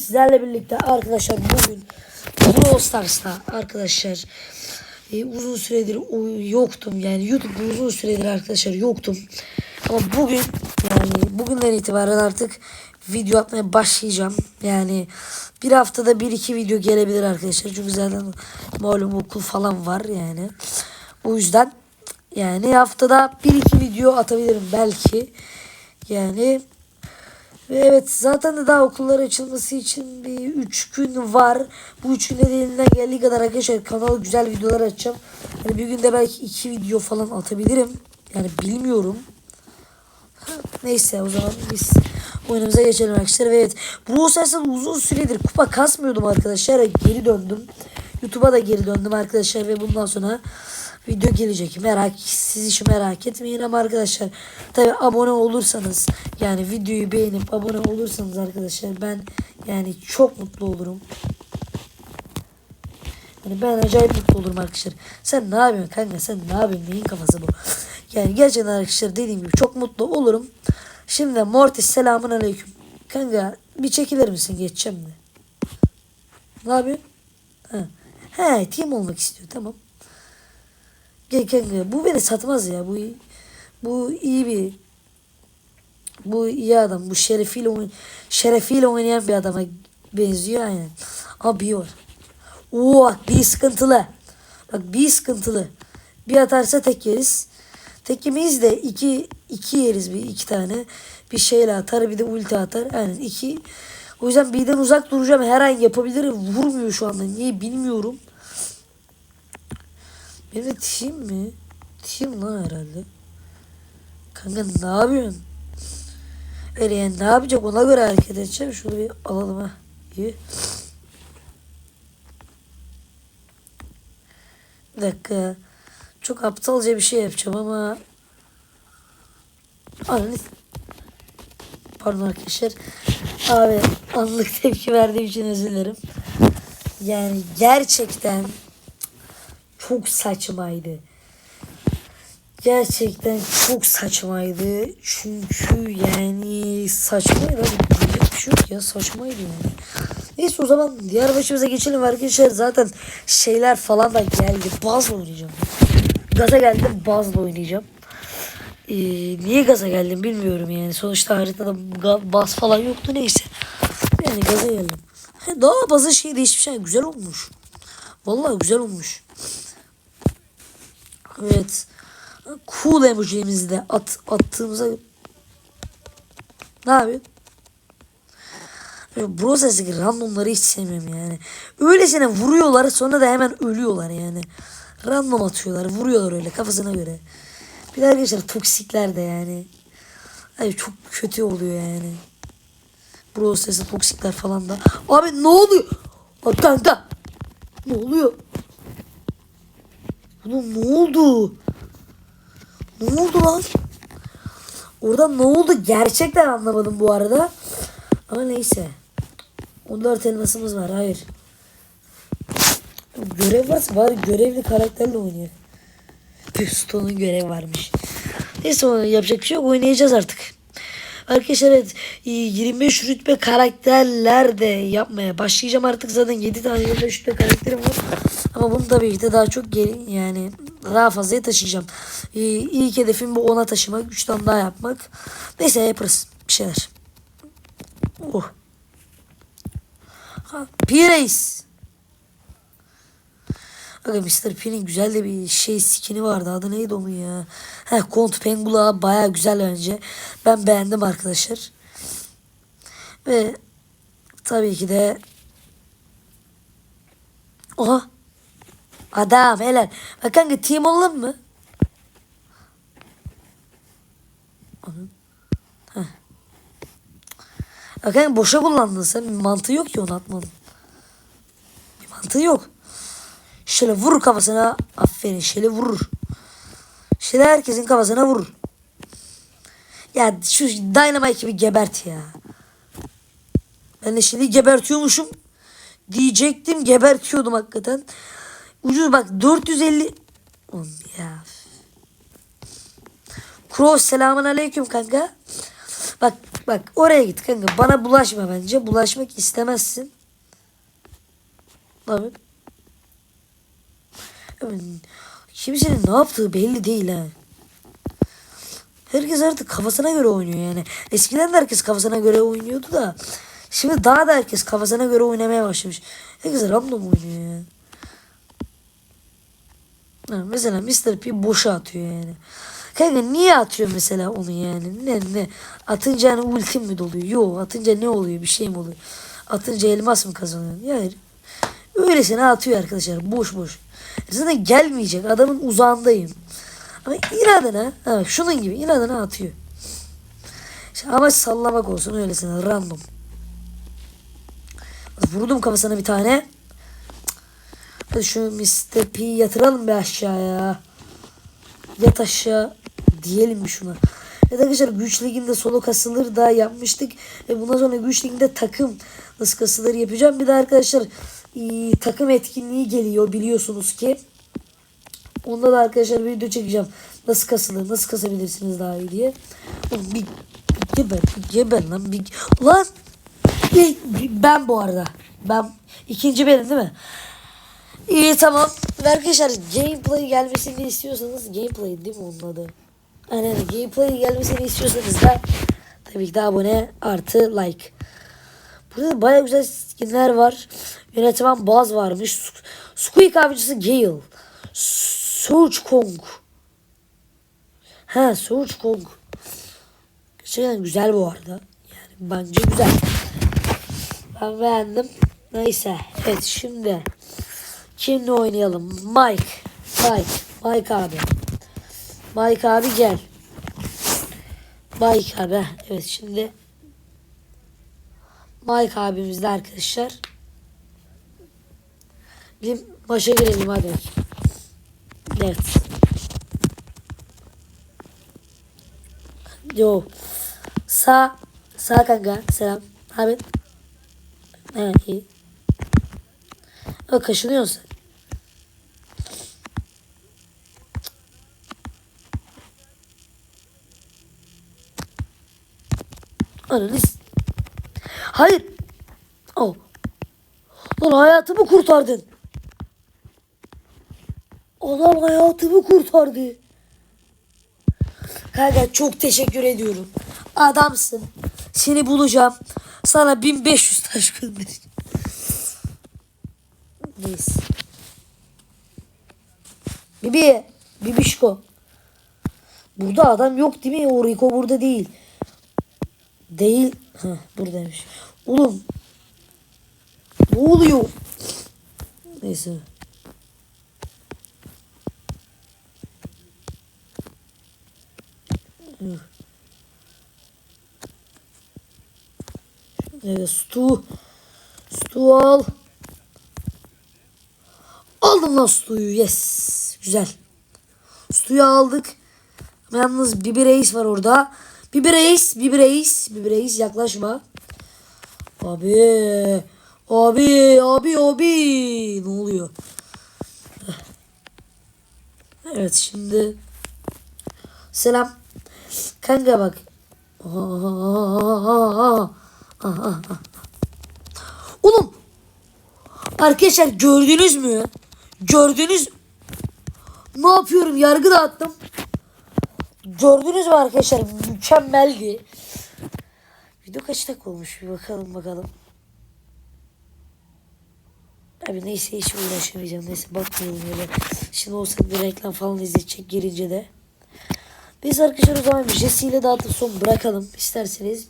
Sizlerle birlikte arkadaşlar bugün Brawl Stars'ta arkadaşlar e, uzun süredir yoktum. Yani YouTube'da uzun süredir arkadaşlar yoktum. Ama bugün yani bugünden itibaren artık video atmaya başlayacağım. Yani bir haftada bir iki video gelebilir arkadaşlar. Çünkü zaten malum okul falan var yani. O yüzden yani haftada bir iki video atabilirim belki. Yani ve evet zaten de daha okullar açılması için bir 3 gün var. Bu 3 günde de elinden geldiği kadar arkadaşlar kanala güzel videolar açacağım. Yani bir günde belki 2 video falan atabilirim. Yani bilmiyorum. Neyse o zaman biz oyunumuza geçelim arkadaşlar. Ve evet Brawl Stars'tan uzun süredir kupa kasmıyordum arkadaşlar. Geri döndüm. YouTube'a da geri döndüm arkadaşlar ve bundan sonra video gelecek. Merak siz hiç merak etmeyin ama arkadaşlar tabi abone olursanız yani videoyu beğenip abone olursanız arkadaşlar ben yani çok mutlu olurum. Yani ben acayip mutlu olurum arkadaşlar. Sen ne yapıyorsun kanka sen ne yapıyorsun neyin kafası bu? Yani gerçekten arkadaşlar dediğim gibi çok mutlu olurum. Şimdi Mortis selamun aleyküm. Kanka bir çekilir misin geçeceğim mi? Ne yapıyorsun? Ha. He team olmak istiyor tamam. Gel kanka bu beni satmaz ya bu bu iyi bir bu iyi adam bu şerefiyle oyn şerefiyle oynayan bir adama benziyor aynen. Ama bir var. Oo bir sıkıntılı. Bak bir sıkıntılı. Bir atarsa tek yeriz. Tek yemeyiz de iki, iki yeriz bir iki tane. Bir şeyle atar bir de ulti atar. Aynen iki. O yüzden birden uzak duracağım. Her an yapabilirim. Vurmuyor şu anda. Niye bilmiyorum. Benim de tişim mi? Tişim lan herhalde. Kanka ne yapıyorsun? Yani ne yapacak ona göre hareket edeceğim. Şunu bir alalım ha. İyi. Bir dakika. Çok aptalca bir şey yapacağım ama Ananı Pardon arkadaşlar. Abi anlık tepki verdiğim için özür dilerim. Yani gerçekten çok saçmaydı. Gerçekten çok saçmaydı. Çünkü yani saçmaydı. Bir şey yok ya saçmaydı yani. Neyse o zaman diğer başımıza geçelim arkadaşlar. Zaten şeyler falan da geldi. Bazla oynayacağım. Gaza geldim bazla oynayacağım. Ee, niye gaza geldim bilmiyorum yani. Sonuçta haritada baz falan yoktu neyse. Yani gaza geldim. Daha bazı şey değişmiş. Yani güzel olmuş. Vallahi güzel olmuş. Evet. Cool emojimizi de at, attığımıza ne yapıyorsun? Böyle Broses'deki randomları hiç sevmiyorum yani. Öylesine vuruyorlar sonra da hemen ölüyorlar yani. Random atıyorlar vuruyorlar öyle kafasına göre. Bir de arkadaşlar toksikler de yani. Ay çok kötü oluyor yani. Broses'e toksikler falan da. Abi ne oluyor? Bak kanka. Ne oluyor? Oğlum ne oldu? Ne oldu lan? Orada ne oldu? Gerçekten anlamadım bu arada. Ama neyse. 14 elmasımız var. Hayır. Görev varsa bari görevli karakterle oynuyor. Piston'un görevi varmış. Neyse yapacak bir şey yok. Oynayacağız artık. Arkadaşlar evet 25 rütbe karakterler de yapmaya başlayacağım artık zaten 7 tane 25 rütbe karakterim var. Ama bunu tabii ki de daha çok geri yani daha fazlaya taşıyacağım. Ee, İlk hedefim bu 10'a taşımak. 3 tane daha yapmak. Neyse yaparız bir şeyler. Oh. Ha, Aga Mr. P'nin güzel de bir şey skini vardı. Adı neydi onun ya? Heh, Kont Pengula baya güzel bence. Ben beğendim arkadaşlar. Ve tabii ki de Oha. Adam helal. Bak kanka team olalım mı? Bak kanka boşa kullandın sen. Bir mantığı yok ki onu atmanın. Bir mantığı yok. Şöyle vur kafasına. Aferin şöyle vurur. Şöyle herkesin kafasına vurur. Ya şu Dynamite gibi gebert ya. Ben de şimdi gebertiyormuşum. Diyecektim gebertiyordum hakikaten. Ucuz bak 450. Oğlum ya. Cross selamun aleyküm kanka. Bak bak oraya git kanka. Bana bulaşma bence. Bulaşmak istemezsin. Abi. Kimsenin ne yaptığı belli değil ha. Herkes artık kafasına göre oynuyor yani. Eskiden de herkes kafasına göre oynuyordu da. Şimdi daha da herkes kafasına göre oynamaya başlamış. Herkes random oynuyor ya. Ha, mesela Mr. P boşa atıyor yani. Kanka niye atıyor mesela onu yani? Ne ne? Atınca hani ultim mi doluyor? Yok atınca ne oluyor? Bir şey mi oluyor? Atınca elmas mı kazanıyor? Hayır. Öylesine atıyor arkadaşlar. Boş boş. Zaten gelmeyecek. Adamın uzağındayım. Ama inadına bak şunun gibi inadına atıyor. İşte amaç sallamak olsun öylesine random. Vurdum kafasına bir tane. Hadi şu Mr. P'yi yatıralım bir aşağıya. Yat aşağı diyelim mi şuna. Evet arkadaşlar güç liginde solo kasılır daha yapmıştık. Ve bundan sonra güç liginde takım nasıl kasılır yapacağım. Bir de arkadaşlar takım etkinliği geliyor biliyorsunuz ki. Onda da arkadaşlar video çekeceğim. Nasıl kasılır, nasıl kasabilirsiniz daha iyi diye. Oğlum bir, bir geber, bir geber lan. Bir, lan ben bu arada. Ben ikinci benim değil mi? İyi tamam. Arkadaşlar gameplay gelmesini istiyorsanız gameplay değil mi onun adı? Aynen gameplay gelmesini istiyorsanız da tabii ki de abone artı like. Burada da baya güzel skinler var. Yönetmen Baz varmış. Squeak avcısı Gale. Surge Kong. Ha Surge Kong. Gerçekten güzel bu arada. Yani bence güzel. Ben beğendim. Neyse. Evet şimdi. Kimle oynayalım? Mike. Mike. Mike abi. Mike abi gel. Mike abi. Evet şimdi. Mike abimizle arkadaşlar. Bir maça girelim hadi. Evet. Yo. Sağ. Sağ kanka. Selam. Abi. Evet iyi. Bak kaşınıyorsun. Ananı Hayır. Oh. Lan hayatımı kurtardın. Adam hayatımı kurtardı. Kanka çok teşekkür ediyorum. Adamsın. Seni bulacağım. Sana 1500 taş göndereceğim. Neyse. Bibi. Bibişko. Burada adam yok değil mi? O Rico burada değil. Değil. Heh, buradaymış. Oğlum. Ne oluyor? Neyse. Evet, Stu. Stu al. Aldım lan Stu'yu. Yes. Güzel. Stu'yu aldık. Yalnız Bibi Reis var orada. Bibi Reis. Bibi Reis. Bibi Reis yaklaşma. Abi. Abi. Abi. Abi. Ne oluyor? Evet şimdi. Selam. Kanka bak. Oğlum. Arkadaşlar gördünüz mü? Gördünüz. Ne yapıyorum? Yargı dağıttım. Gördünüz mü arkadaşlar? Mükemmeldi. Video kaç dakika olmuş? Bir bakalım bakalım. Abi neyse hiç uğraşamayacağım. Neyse bakmayalım öyle. Şimdi olsa bir reklam falan izleyecek girince de. Biz arkadaşlar o zaman Jesse dağıtıp son bırakalım. isterseniz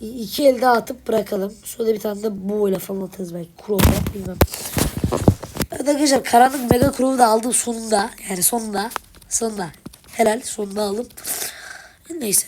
iki el dağıtıp bırakalım. Sonra bir tane de bu ile falan atarız belki. Chrome'da bilmem. Evet arkadaşlar karanlık mega Chrome'u da aldım sonunda. Yani sonunda. Sonunda. Helal sonunda aldım. Neyse.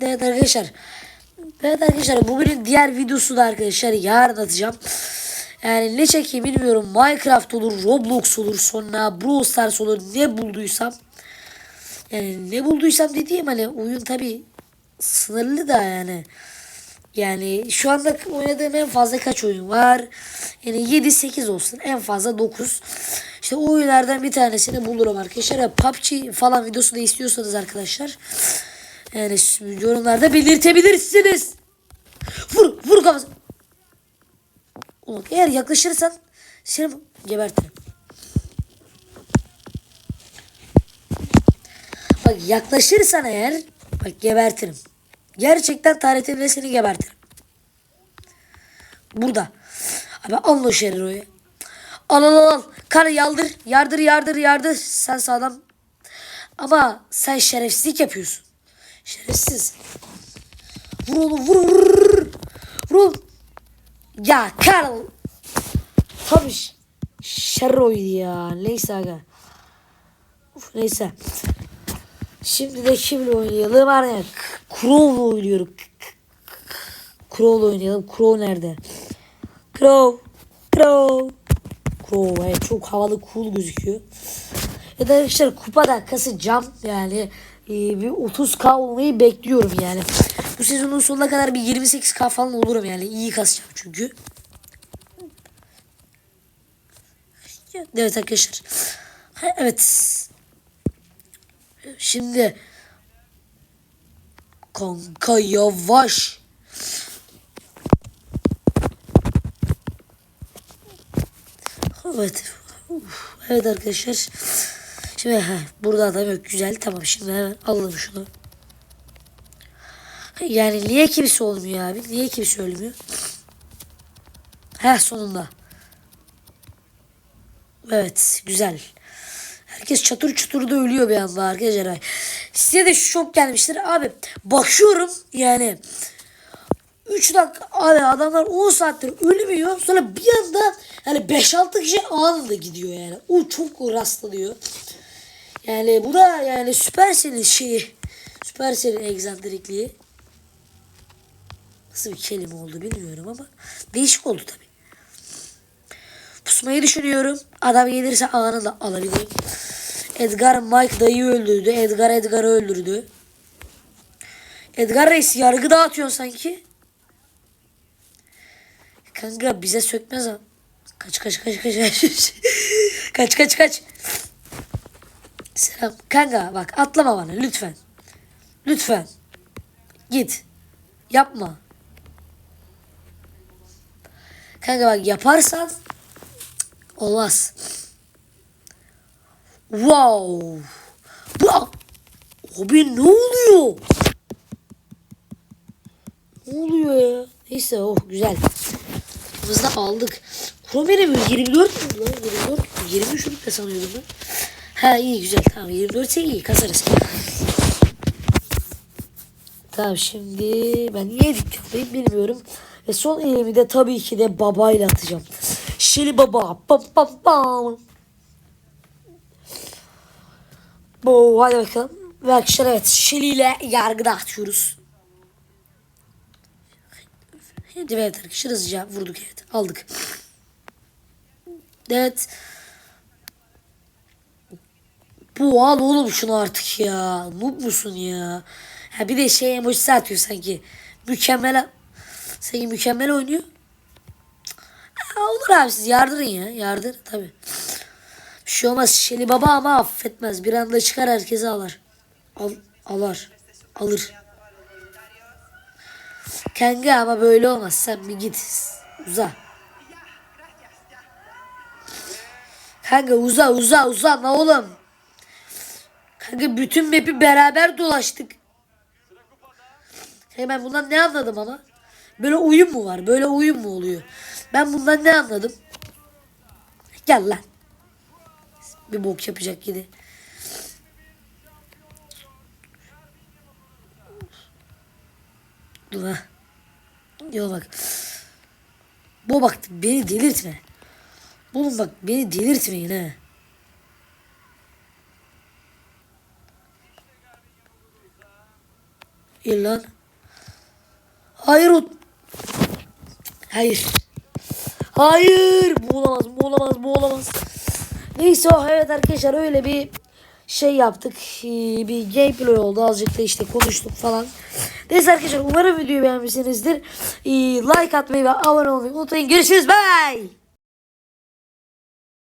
Evet arkadaşlar. Evet arkadaşlar bugünün diğer videosu da arkadaşlar yarın atacağım. Yani ne çekeyim bilmiyorum. Minecraft olur, Roblox olur, sonra Brawl Stars olur. Ne bulduysam. Yani ne bulduysam dediğim hani oyun tabi sınırlı da yani. Yani şu anda oynadığım en fazla kaç oyun var? Yani 7-8 olsun. En fazla 9. İşte o oyunlardan bir tanesini bulurum arkadaşlar. Ya PUBG falan videosu da istiyorsanız arkadaşlar. Yani yorumlarda belirtebilirsiniz. Vur vur kafası. Ulan eğer yaklaşırsan seni gebertirim. Bak yaklaşırsan eğer bak gebertirim. Gerçekten TRT'de seni gebertirim. Burada. Abi al o Şeriro'yu. Al al al. Kar yaldır. Yardır yardır yardır. Sen sağlam. Ama sen şerefsizlik yapıyorsun. Şerefsiz. Vur oğlum vur vur. Vur oğlum. Ya Karl. Tabii ş- Şeriro'ydu ya. Neyse aga. Uf, neyse. Şimdi de kimle oynayalım? Ya Crow'la oynuyorum. Crow'la oynayalım. Crow nerede? Crow. Crow. Crow evet, çok havalı cool gözüküyor. Ya da arkadaşlar kupada kasacağım yani e, bir 30k olmayı bekliyorum yani. Bu sezonun sonuna kadar bir 28k falan olurum yani iyi kasacağım çünkü. Evet arkadaşlar. Evet. Şimdi kanka yavaş. Evet. Evet arkadaşlar. Şimdi heh, burada adam yok. Güzel. Tamam şimdi hemen alalım şunu. Yani niye kimse olmuyor abi? Niye kimse ölmüyor? Heh sonunda. Evet güzel. Herkes çatır çutur da ölüyor bir anda arkadaşlar. Size de şu şok gelmiştir. Abi bakıyorum yani 3 dakika abi adamlar 10 saattir ölmüyor. Sonra bir anda yani 5-6 kişi anında gidiyor yani. O çok rastlanıyor. Yani bu da yani Supercell'in şeyi. Supercell'in egzantrikliği. Nasıl bir kelime oldu bilmiyorum ama değişik oldu tabii. Pusmayı düşünüyorum. Adam gelirse anında alabilirim. Edgar Mike dayıyı öldürdü. Edgar Edgar'ı öldürdü. Edgar Reis yargı dağıtıyorsun sanki. Kanka bize sökmez ha. Kaç kaç kaç kaç kaç. kaç kaç kaç. Selam. Kanka bak atlama bana lütfen. Lütfen. Git. Yapma. Kanka bak yaparsan olmaz. Wow. Bu abi ne oluyor? Ne oluyor ya? Neyse oh güzel. De aldık. Kromer'e mi? 24 mü lan? 24 mü? 23 de sanıyordum ben. Ha iyi güzel tamam 24 ise iyi kasarız. Tamam şimdi ben niye dükkandayım bilmiyorum. Ve son elimi de tabii ki de babayla atacağım. Şeli baba. Bam bam bam. Bu hadi bakalım. Ve arkadaşlar evet Şeli ile yargıda atıyoruz. Hadi evet arkadaşlar hızlıca vurduk evet aldık. Evet. Bu al oğlum şunu artık ya. Noob musun ya? Ha bir de şey emojisi atıyor sanki. Mükemmel. Sanki mükemmel oynuyor. Ha, olur abi siz yardırın ya. Yardır tabi. Bir şey olmaz. Şeli baba ama affetmez. Bir anda çıkar herkese alır. Al, alar. Alır. Kanka ama böyle olmaz. Sen bir git. Uza. Kanka uza uza uza ne oğlum. Kanka bütün map'i beraber dolaştık. Hey ben bundan ne anladım ama? Böyle oyun mu var? Böyle oyun mu oluyor? Ben bundan ne anladım? Gel lan. Bir bok yapacak gibi. Dur ha. Yo bak. Bu bak beni delirtme. Oğlum bak beni delirtmeyin ha. İyi lan. Hayır o... Hayır. Hayır. Bu olamaz, bu olamaz, bu olamaz. Neyse oh, evet arkadaşlar öyle bir şey yaptık. Ee, Bir gameplay oldu. Azıcık da işte konuştuk falan. Neyse arkadaşlar umarım videoyu beğenmişsinizdir. Ee, Like atmayı ve abone olmayı unutmayın. Görüşürüz. Bye.